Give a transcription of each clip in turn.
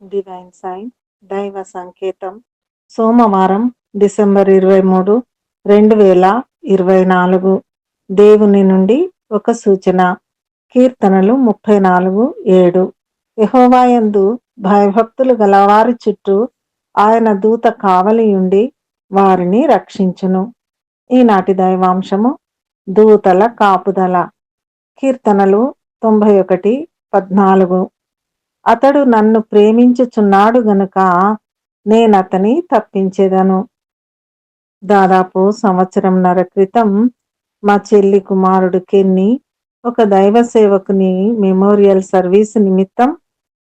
Divine sign దైవ సంకేతం. సోమవారం డిసెంబర్ ఇరవై మూడు రెండు వేల ఇరవై నాలుగు. దేవుని నుండి ఒక సూచన. కీర్తనలు ముప్పై నాలుగు ఏడు. యహోవాయందు భయభక్తులు గలవారి చుట్టూ ఆయన దూత కావలియుండి వారిని రక్షించును. ఈనాటి దైవాంశము దూతల కాపుదల. కీర్తనలు తొంభై ఒకటి పద్నాలుగు. అతడు నన్ను ప్రేమించుచున్నాడు గనుక నేనతని తప్పించేదను. దాదాపు సంవత్సరంన్నర క్రితం మా చెల్లి కుమారుడు కెన్ని ఒక దైవ సేవకుని మెమోరియల్ సర్వీస్ నిమిత్తం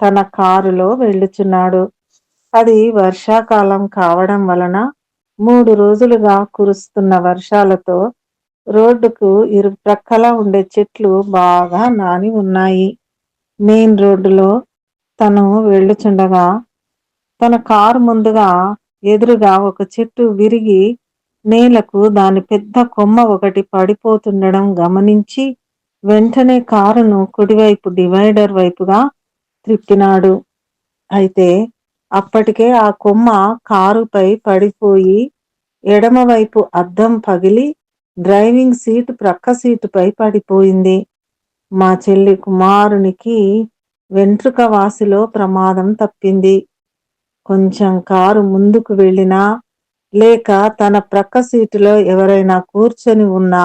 తన కారులో వెళ్ళుచున్నాడు. అది వర్షాకాలం కావడం వలన మూడు రోజులుగా కురుస్తున్న వర్షాలతో రోడ్డుకు ఇరు ప్రక్కల ఉండే చెట్లు బాగా నాని ఉన్నాయి. మెయిన్ రోడ్డులో తను వెళ్ళుచుండగా తన కారు ముందుగా ఎదురుగా ఒక చెట్టు విరిగి నేలకు దాని పెద్ద కొమ్మ ఒకటి పడిపోతుండడం గమనించి వెంటనే కారును కుడివైపు డివైడర్ వైపుగా త్రిప్పినాడు. అయితే అప్పటికే ఆ కొమ్మ కారుపై పడిపోయి ఎడమవైపు అద్దం పగిలి డ్రైవింగ్ సీటు ప్రక్క సీటుపై పడిపోయింది. మా చెల్లి కుమారునికి వెంట్రుక వాసిలో ప్రమాదం తప్పింది. కొంచెం కారు ముందుకు వెళ్ళినా లేక తన ప్రక్క సీటులో ఎవరైనా కూర్చొని ఉన్నా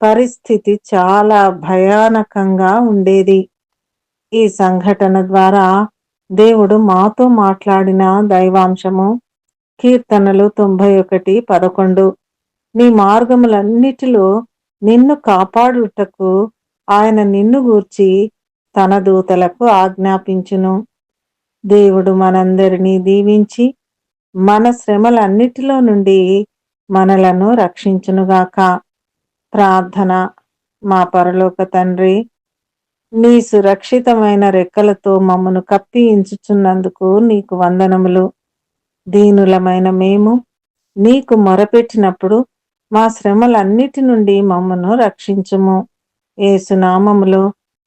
పరిస్థితి చాలా భయానకంగా ఉండేది. ఈ సంఘటన ద్వారా దేవుడు మాతో మాట్లాడిన దైవాంశము కీర్తనలు తొంభై ఒకటి పదకొండు. నీ మార్గములన్నిటిలో నిన్ను కాపాడుటకు ఆయన నిన్ను గూర్చి తన దూతలకు ఆజ్ఞాపించును. దేవుడు మనందరినీ దీవించి మన శ్రమలన్నిటిలో నుండి మనలను రక్షించునుగాక ప్రార్థన. మా పరలోక తండ్రి నీ సురక్షితమైన రెక్కలతో మమ్మను కప్పియించుచున్నందుకు నీకు వందనములు. దీనులమైన మేము నీకు మొరపెట్టినప్పుడు మా శ్రమలన్నిటి నుండి మమ్మను రక్షించుము. ఏసునామములో